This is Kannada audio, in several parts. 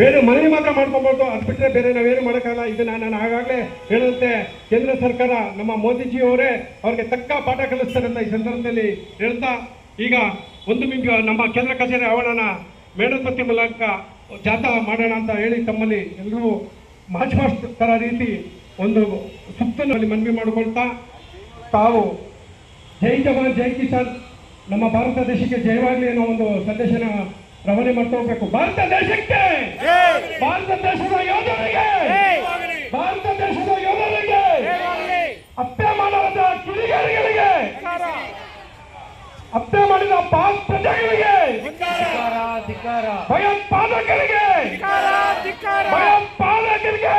ಬೇರೆ ಮನವಿ ಮಾತ್ರ ಮಾಡ್ಕೊಬಾರ್ದು ಅದು ಬಿಟ್ಟರೆ ಬೇರೆ ನಾವೇನು ಮಾಡೋಕ್ಕಾಗಲ್ಲ. ಇದನ್ನ ನಾನು ಆಗಾಗಲೇ ಹೇಳಿದಂತೆ ಕೇಂದ್ರ ಸರ್ಕಾರ ನಮ್ಮ ಮೋದಿಜಿ ಅವರೇ ಅವ್ರಿಗೆ ತಕ್ಕ ಪಾಠ ಕಲಿಸ್ತಾರೆ ಅಂತ ಈ ಸಂದರ್ಭದಲ್ಲಿ ಹೇಳ್ತಾ, ಈಗ ಒಂದು ನಿಮಿಷ ನಮ್ಮ ಕೇಂದ್ರ ಕಚೇರಿ ಆವರಣ ಮೇಣಪತಿ ಮೂಲಕ ಜಾಥಾ ಮಾಡೋಣ ಅಂತ ಹೇಳಿ ತಮ್ಮಲ್ಲಿ ಎಲ್ಲರೂ ಮಾರ್ಚ್ ಪಾಸ್ಟ್ ಥರ ರೀತಿ ಒಂದು ಸುತ್ತನಲ್ಲಿ ಮನವಿ ಮಾಡಿಕೊಳ್ತಾ, ತಾವು ಜೈ ಜವಾನ್, ಜೈ ಕಿಸಾನ್, ನಮ್ಮ ಭಾರತ ದೇಶಕ್ಕೆ ಜಯವಾಗಲಿ ಅನ್ನೋ ಒಂದು ಸಂದೇಶನ ರವಾನೆ ಮಾಡ್ತಾ ಹೋಗ್ಬೇಕು ಭಾರತ ದೇಶಕ್ಕೆ! ಭಾರತ ದೇಶದ ಯೋಧರಿಗೆ! ಭಾರತ ದೇಶದ ಯೋಧರಿಗೆ! ಹತ್ಯೆ ಮಾಡದ ಕಿಡಿಗೇಡಿಗಳಿಗೆ! ಹತ್ಯೆ ಮಾಡಿದ ಪಾಕ್ ಪ್ರಜೆಗಳಿಗೆ! ಭಯೋತ್ಪಾದಕರಿಗೆ! ಭಯೋತ್ಪಾದಕರಿಗೆ!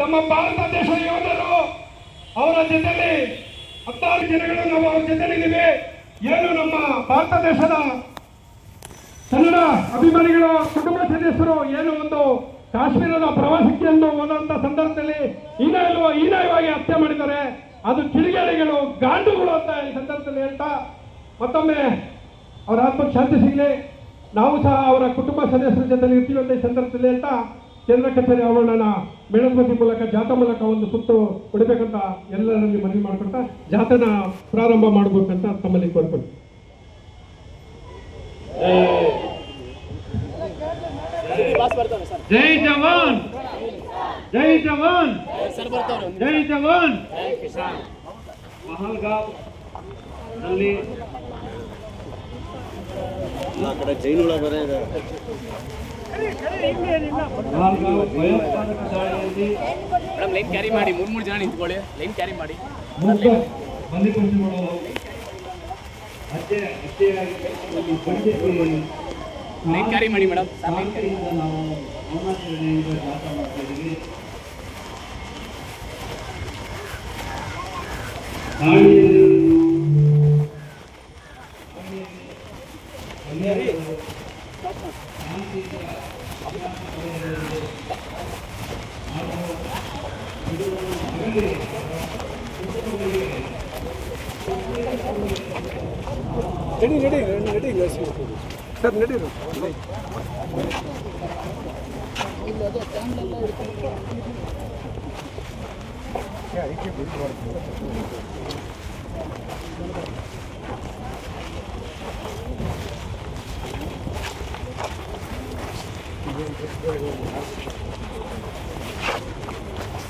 ನಮ್ಮ ಭಾರತ ದೇಶದ ಯೋಧರು ಅವರ ಜೊತೆಯಲ್ಲಿ ಹತ್ತಾರು ಜನಗಳು ನಾವು ಅವ್ರ ಜೊತೆಲಿದ್ದೀವಿ ಏನು ನಮ್ಮ ಭಾರತ ದೇಶದ ಕನ್ನಡ ಅಭಿಮಾನಿಗಳ, ಕುಟುಂಬ ಸದಸ್ಯರು, ಏನು ಒಂದು ಕಾಶ್ಮೀರದ ಪ್ರವಾಸಕ್ಕೆ ಹೋದಂತ ಸಂದರ್ಭದಲ್ಲಿ ಹೀನಾಯ ಹೀನಾಯವಾಗಿ ಹತ್ಯೆ ಮಾಡಿದ್ದಾರೆ. ಅದು ಕಿಡಿಗೇಡಿಗಳು, ಗಾಂಡುಗಳು ಅಂತ ಈ ಸಂದರ್ಭದಲ್ಲಿ ಹೇಳ್ತಾ ಮತ್ತೊಮ್ಮೆ ಅವರ ಆತ್ಮಕ್ಕೆ ಶಾಂತಿ ಸಿಗಲಿ. ನಾವು ಸಹ ಅವರ ಕುಟುಂಬ ಸದಸ್ಯರ ಜೊತೆ ಇರ್ತೀವಿ ಅಂತ ಈ ಸಂದರ್ಭದಲ್ಲಿ ಹೇಳ್ತಾ ಕೇಂದ್ರ ಕಚೇರಿ ಆವರಣನ ಮೇಣಬತ್ತಿ ಮೂಲಕ ಜಾಥಾ ಮೂಲಕ ಒಂದು ಸುತ್ತು ಹೊಡಿಬೇಕಂತ ಎಲ್ಲರಲ್ಲಿ ಮನವಿ ಮಾಡ್ಕೊಳ್ತಾ ಜಾಥಾನ ಪ್ರಾರಂಭ ಮಾಡಬೇಕಂತ ತಮ್ಮಲ್ಲಿ ಕೋರ್ಕೊಂಡು. ಜೈ ಜವಾನ್! ಜೈ ಜವಾನ್! ಜೈ ಜವಾನ್! ಮಹಲ್ಗಾಂವ್ನಲ್ಲಿ ಆ ಕಡೆ ಜೈನುಳ ಬೇರೆ ಇದೆ. ಭಯೋತ್ಪಾದಕ ದಾಳಿಯಲ್ಲಿ ಮೇಡಮ್ ಲೈನ್ ಕ್ಯಾರಿ ಮಾಡಿ. ಮೂರು ಮೂರು ಜನ ನಿಂತ್ಕೊಳ್ಳಿ. ಲೈನ್ ಕ್ಯಾರಿ ಮಾಡಿ. ಮುಗ್ಧ. ಒಂದು ಲೈನ್ ಕ್ಯಾರಿ ಮಾಡಿ ಮೇಡಮ್ ಶಾಂತಿಯಿಂದ ನಾವು ಮೌನಾಚರಣೆಯಿಂದ ಜಾಥಾ ಮಾಡ್ತಾ ಇದ್ದೀವಿ ದಾಳಿಯಲ್ಲಿ ನಡಿ ನಡಿ ನಡಿ ಸರ್ ನಡೀರು ಅದಕ್ಕೆ ಬಿಲ್ ಮಾಡ್ತೀವಿ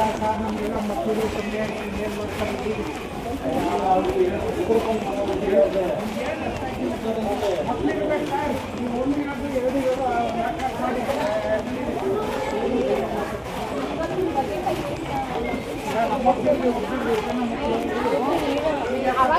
ราชาทำเรื่องมาคุยเรื่องเรียนเรียนมาทำที่เอาไว้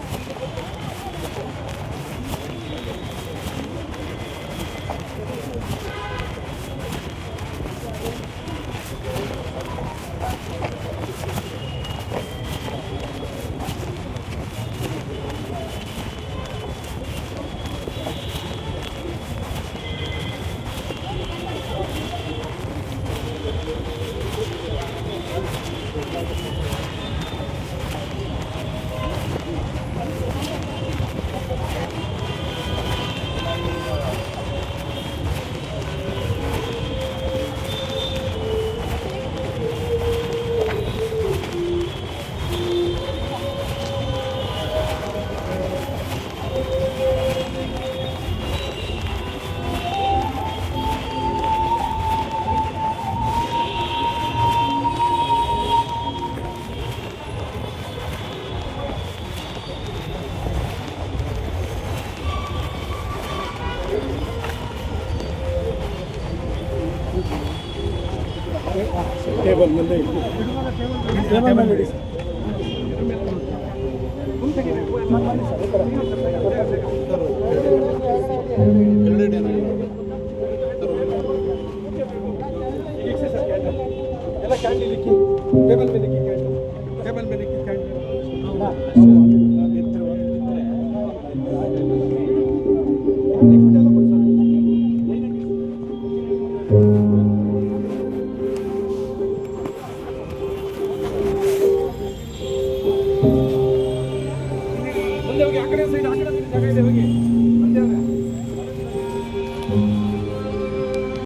ಟೇಬಲ್ ಮೇಲೆ ಟೇಬಲ್ ಮೇಲೆ ಇಡಿ ಎಲ್ಲ ಕ್ಯಾಂಡಿ ಟೇಬಲ್ ಮೇಲೆ ಟೇಬಲ್ ಮೇಲೆ ಕ್ಯಾಂಡಿ